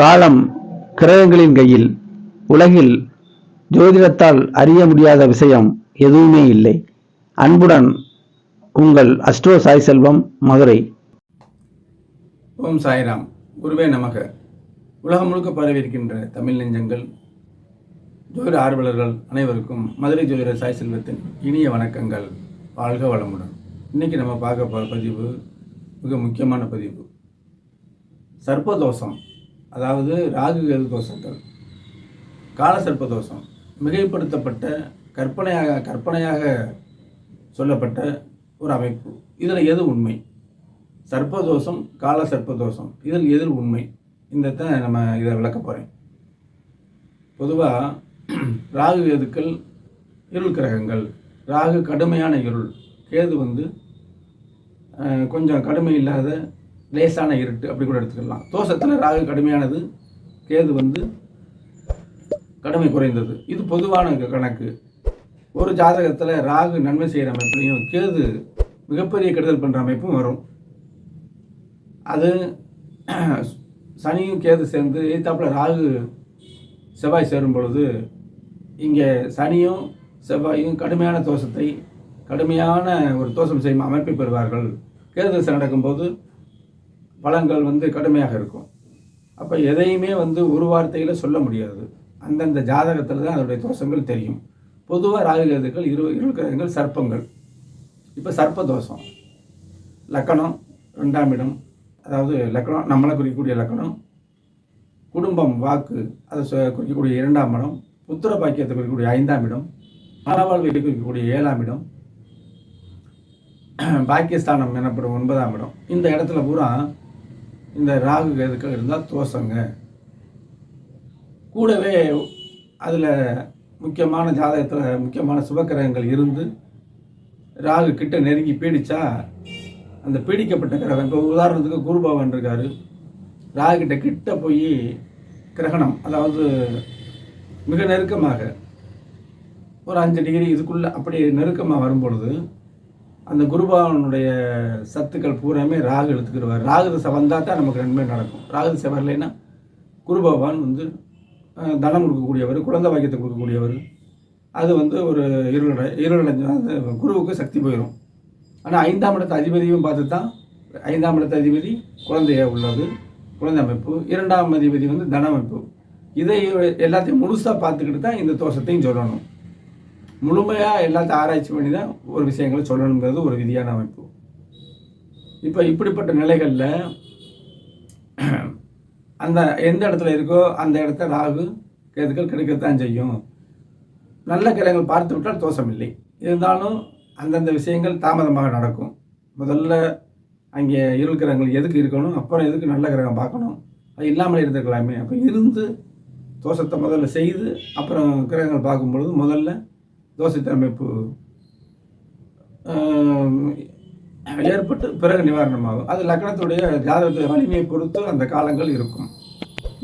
காலம் கிரகங்களின் கையில் உலகில் ஜோதிடத்தால் அறிய முடியாத விஷயம் எதுவுமே இல்லை. அன்புடன் உங்கள் அஸ்ட்ரோ சாய் செல்வம் மதுரை. ஓம் சாய்ராம். குருவே நமக. உலகம் முழுக்க பரவியிருக்கின்ற தமிழ் நெஞ்சங்கள் ஜோதிட ஆர்வலர்கள் அனைவருக்கும் மதுரை ஜோதிட சாய் செல்வத்தின் இனிய வணக்கங்கள். வாழ்க வளமுடன். இன்னைக்கு நம்ம பார்க்க போகிற பதிவு மிக முக்கியமான பதிவு. சர்ப்பதோஷம். அதாவது ராகு கேது தோஷங்கள் கால தோஷம் மிகைப்படுத்தப்பட்ட கற்பனையாக கற்பனையாக சொல்லப்பட்ட ஒரு அமைப்பு. இதில் எது உண்மை? சர்ப்பதோஷம் கால சர்ப்பதோஷம் இதில் எது உண்மை? இந்த தான் நம்ம இதை விளக்க போகிறேன் பொதுவாக ராகு கேதுக்கள் இருள் கிரகங்கள் ராகு கடுமையான இருள். கேது வந்து கொஞ்சம் கடுமை இல்லாத லேசான இருட்டு அப்படி கூட எடுத்துக்கலாம். தோஷத்தில் ராகு கடுமையானது கேது வந்து கடுமை குறைந்தது. இது பொதுவான கணக்கு. ஒரு ஜாதகத்தில் ராகு நன்மை செய்கிற அமைப்புலையும் கேது மிகப்பெரிய கெடுதல் பண்ணுற அமைப்பும் வரும். அது சனியும் கேது சேர்ந்து எய்த்தாப்புல ராகு செவ்வாய் சேரும் பொழுது இங்கே சனியும் செவ்வாயும் கடுமையான தோஷத்தை கடுமையான ஒரு தோஷம் செய்யும் அமைப்பை பெறுவார்கள். கேது திசை நடக்கும்போது பலங்கள் வந்து கடுமையாக இருக்கும். அப்போ எதையுமே வந்து ஒரு வார்த்தையில் சொல்ல முடியாது. அந்தந்த ஜாதகத்தில் தான் அதனுடைய தோஷங்கள் தெரியும். பொதுவாக ராகு இரு இருள் கிரகங்கள் சர்ப்பங்கள். இப்போ சர்ப்ப தோஷம் லக்கணம் ரெண்டாம் இடம். அதாவது லக்கணம் நம்மளை குறிக்கக்கூடிய லக்கணம். குடும்பம் வாக்கு அதை குறிக்கக்கூடிய இரண்டாம் இடம். புத்திர பாக்கியத்தை குறிக்கக்கூடிய ஐந்தாம் இடம். மனவாழ்வை குறிக்கக்கூடிய ஏழாம் இடம். பாக்கியஸ்தானம் எனப்படும் ஒன்பதாம் இடம். இந்த இடத்துல பூரா இந்த ராகு கேதுக்கள் இருந்தால் தோஷங்க கூடவே அதில் முக்கியமான ஜாதகத்தில் முக்கியமான சுபக்கிரகங்கள் இருந்து ராகு கிட்ட நெருங்கி பீடித்தா அந்த பீடிக்கப்பட்ட கிரகம் இப்போ உதாரணத்துக்கு குரு பகவான் இருக்காரு. ராகு கிட்ட கிட்ட போய் கிரகணம் அதாவது மிக நெருக்கமாக ஒரு அஞ்சு டிகிரி இதுக்குள்ளே அப்படி நெருக்கமாக வரும்பொழுது அந்த குருபாவனுடைய சத்துக்கள் பூராமே ராகு எடுத்துக்கிடுவார். ராகு திசை வந்தால் தான் நமக்கு நன்மை நடக்கும். ராகு திசை வரலைன்னா குரு பகவான் வந்து தனம் கொடுக்கக்கூடியவர் குழந்தை வாக்கியத்தை கொடுக்கக்கூடியவர். அது வந்து ஒரு இருளடை இருளடைஞ்சு குருவுக்கு சக்தி போயிடும் ஆனால் ஐந்தாம் இடத்து அதிபதியும் பார்த்து தான் ஐந்தாம் இடத்து அதிபதி குழந்தைய உள்ளது குழந்தை அமைப்பு. இரண்டாம் அதிபதி வந்து தன அமைப்பு. இதை எல்லாத்தையும் முழுசாக பார்த்துக்கிட்டு தான் இந்த தோஷத்தையும் சொல்லணும். முழுமையாக எல்லாத்தையும் ஆராய்ச்சி பண்ணி தான் ஒரு விஷயங்களை சொல்லணுங்கிறது ஒரு விதியான அமைப்பு. இப்போ இப்படிப்பட்ட நிலைகளில் அந்த எந்த இடத்துல இருக்கோ அந்த இடத்த ராகு கேதுக்கள் கிடைக்கத்தான் செய்யும். நல்ல கிரகங்கள் பார்த்து விட்டால் தோஷம் இல்லை இருந்தாலும் அந்தந்த விஷயங்கள் தாமதமாக நடக்கும். முதல்ல அங்கே இருள் கிரகங்கள் எதுக்கு இருக்கணும்? அப்புறம் எதுக்கு நல்ல கிரகம் பார்க்கணும்? அது இல்லாமல் இருந்திருக்கலாமே. அப்போ இருந்து தோஷத்தை முதல்ல செய்து அப்புறம் கிரகங்கள் பார்க்கும்பொழுது முதல்ல தோசை அமைப்பு ஏற்பட்டு பிறகு நிவாரணமாகும். அது லக்னத்துடைய ஜாதகத்துடைய வலிமையை பொறுத்து அந்த காலங்கள் இருக்கும்.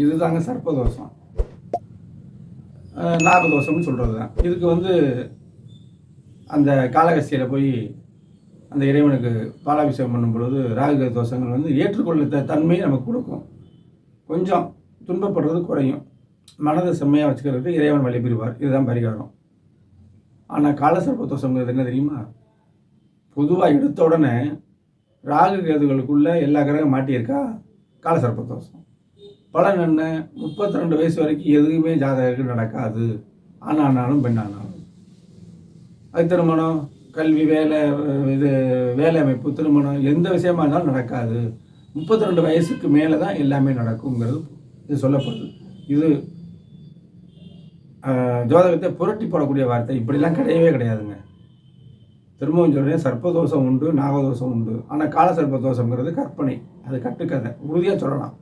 இதுதாங்க சர்ப்பதோஷம். நாகதோஷம்னு சொல்கிறது தான் இதுக்கு வந்து அந்த காலகசியில் போய் அந்த இறைவனுக்கு பாலாபிஷேகம் பண்ணும் பொழுது ராகு தோஷங்கள் வந்து ஏற்றுக்கொள்ள தன்மையை நமக்கு கொடுக்கும். கொஞ்சம் துன்பப்படுறது குறையும். மனதை செம்மையாக வச்சுக்கிறதுக்கு இறைவன் வழிபெறுவார் இதுதான் பரிகாரம். ஆனால் காலசர்ப்ப தோஷங்கிறது என்ன தெரியுமா? பொதுவாக எடுத்த உடனே ராகு கேதுகளுக்குள்ள எல்லா கிரகம் மாட்டியிருக்கா? காலசர்ப்ப தோஷம் பலன் என்ன? முப்பத்தி ரெண்டு வயசு வரைக்கும் எதுவுமே ஜாதகருக்கு நடக்காது. ஆணானாலும் பெண்ணானாலும். அது திருமணம் கல்வி வேலை இது வேலை அமைப்பு திருமணம் எந்த விஷயமா இருந்தாலும் நடக்காது. முப்பத்தி ரெண்டு வயசுக்கு மேலே தான் எல்லாமே நடக்குங்கிறது இது சொல்லப்படுது. இது ஜோதகத்தை புரட்டி போடக்கூடிய வார்த்தை இப்படிலாம் கிடையவே கிடையாதுங்க. திரும்பவும் சொல்கிறேன் சர்ப்பதோஷம் உண்டு நாகதோஷம் உண்டு. ஆனால் கால சர்ப்பதோஷங்கிறது கற்பனை. அது கட்டுக்கதை. உறுதியாக சொல்லலாம்.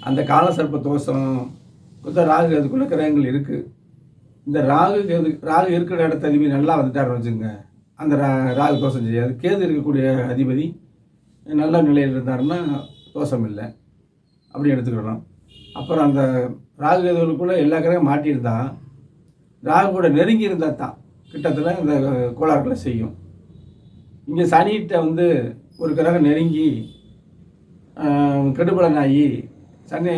அந்த கால சர்ப்ப தோஷம் புத்த ராகு அதுக்குள்ளே கிரகங்கள் இருக்குது இந்த ராகு கேது ராகு இருக்கிற இடத்த அதிபதி நல்லா வந்துட்டார் வச்சுங்க அந்த ரா- ராகு தோஷம் செய்யாது. கேது இருக்கக்கூடிய அதிபதி நல்ல நிலையில் இருந்தாருன்னா தோஷம் இல்லை. அப்படி எடுத்துக்கிறோம் அப்புறம் அந்த ராகு கேதுகளுக்குள்ள எல்லா கிரகம் மாட்டியிருந்தா ராகு கூட நெருங்கி இருந்தால் தான் கிட்டத்தில் இந்த கோளாறுகளை செய்யும். இங்கே சனிகிட்ட வந்து ஒரு கிரகம் நெருங்கி கெடுபலனாகி சனி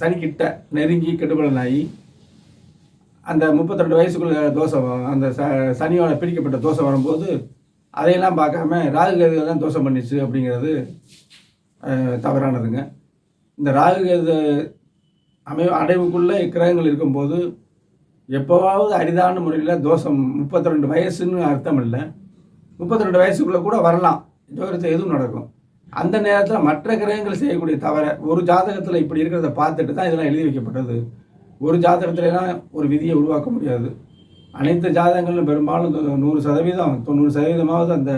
சனிக்கிட்ட நெருங்கி கெடுபலனாகி அந்த முப்பத்திரெண்டு வயசுக்குள்ள தோசை அந்த ச சனியோட பிரிக்கப்பட்ட தோசை வரும்போது அதையெல்லாம் பார்க்காம ராகு தான் தோசை பண்ணிச்சு அப்படிங்கிறது தவறானதுங்க. இந்த ராகுகேது அமை அடைவுக்குள்ளே கிரகங்கள் இருக்கும்போது எப்போவாவது அரிதான முறையில் தோஷம் முப்பத்தி ரெண்டு வயசுன்னு அர்த்தம் இல்லை முப்பத்தி ரெண்டு வயசுக்குள்ளே கூட வரலாம். ஜோதிடத்தில் எதுவும் நடக்கும். அந்த நேரத்தில் மற்ற கிரகங்கள் செய்யக்கூடிய தவிர ஒரு ஜாதகத்தில் இப்படி இருக்கிறத பார்த்துட்டு தான் இதெல்லாம் எழுதி வைக்கப்பட்டது. ஒரு ஜாதகத்துலலாம் ஒரு விதியை உருவாக்க முடியாது. அனைத்து ஜாதகங்களும் பெரும்பாலும் நூறு சதவீதம் தொண்ணூறு சதவீதமாவது அந்த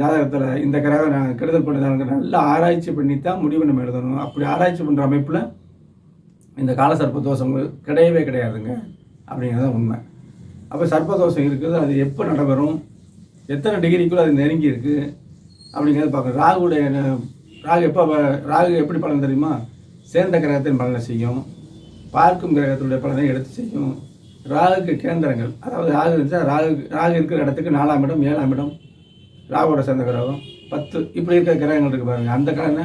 ஜாதகத்தில் இந்த கிரகம் கெடுதல் பண்ணுறாங்க நல்லா ஆராய்ச்சி பண்ணி தான் முடிவு நம்ம எழுதணும். அப்படி ஆராய்ச்சி பண்ணுற அமைப்பில் இந்த கால சர்ப்ப கிடையவே கிடையாதுங்க. அப்படிங்கிறது தான் உண்மை. அப்போ சர்ப்பதோஷம் இருக்குது அது எப்போ நடைபெறும்? எத்தனை டிகிரிக்குள்ளே அது நெருங்கி இருக்குது அப்படிங்கிறத பார்க்கணும். ராகுடைய ராகு எப்போ ராகு எப்படி பலன் தெரியுமா? சேர்ந்த கிரகத்தின் பலனை செய்யும். பார்க்கும் கிரகத்தினுடைய பலனை எடுத்து செய்யும். ராகுக்கு கேந்திரங்கள். அதாவது ராகு இருந்துச்சா ராகு ராகு இருக்கிற இடத்துக்கு நாலாம் இடம் ஏழாம் இடம். ராகுவோட சேர்ந்த கிரகம். பத்து. இப்படி இருக்கிற கிரகங்கள் இருக்குது பாருங்கள் அந்த கடனை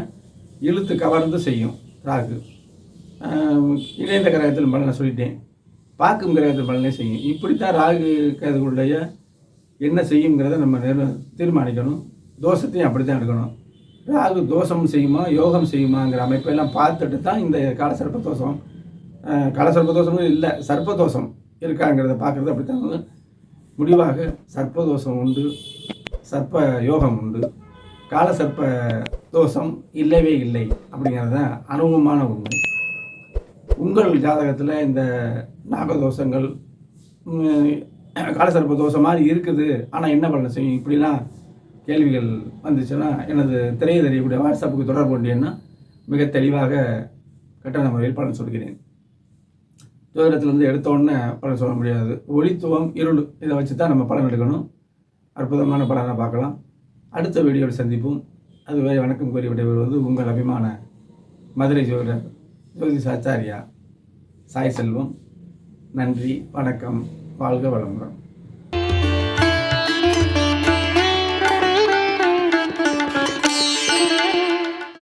இழுத்து கவர்ந்து செய்யும் ராகு. இணைந்த கிரகத்தில் பலனை சொல்லிட்டேன். பார்க்கும் கிரகத்தில் பலனை செய்யும். இப்படித்தான் ராகு கிரகத்துடைய என்ன செய்யுங்கிறத நம்ம தீர்மானிக்கணும். தோஷத்தையும் அப்படி தான் எடுக்கணும். ராகு தோஷம் செய்யுமா யோகம் செய்யுமாங்கிற அமைப்பெல்லாம் பார்த்துட்டு தான் இந்த காலசர்ப்ப தோஷம் கால காலசர்ப்ப தோஷமும் இல்லை சர்ப்பதோஷம் இருக்காங்கிறத பார்க்குறது அப்படி தான் முடிவாக சர்ப்பதோஷம் உண்டு சர்ப்ப யோகம் உண்டு. கால சர்ப்ப தோஷம் இல்லவே இல்லை அப்படிங்கிறது தான் அனுபவமான உண்மை. உங்கள் ஜாதகத்தில் இந்த நாகதோஷங்கள் உம், காலசர்ப்ப தோஷம் மாதிரி இருக்குது. ஆனால் என்ன பண்ண செய்யும்? இப்படிலாம் கேள்விகள் வந்துச்சுன்னா எனது திரையை தெரியக்கூடிய வாட்ஸ்அப்புக்கு தொடர்பு கொண்டீங்கன்னா மிக தெளிவாக கட்டண முறையில் பலன் சொல்கிறேன். ஜோதிடத்துல எடுத்தோடனே பலன் சொல்ல முடியாது. ஒளித்துவம் இருள் இதை வச்சு தான் நம்ம பலன் எடுக்கணும். அற்புதமான பலனை பார்க்கலாம். அடுத்த வீடியோவில் சந்திப்போம். அதுவரை வணக்கம் கூறி விடைபெறுவது உங்கள் அபிமான மதுரை ஜோதிடர் ஜோதிஷ ஆச்சாரியா சாய் செல்வம் நன்றி வணக்கம் வாழ்க வளமுடன்.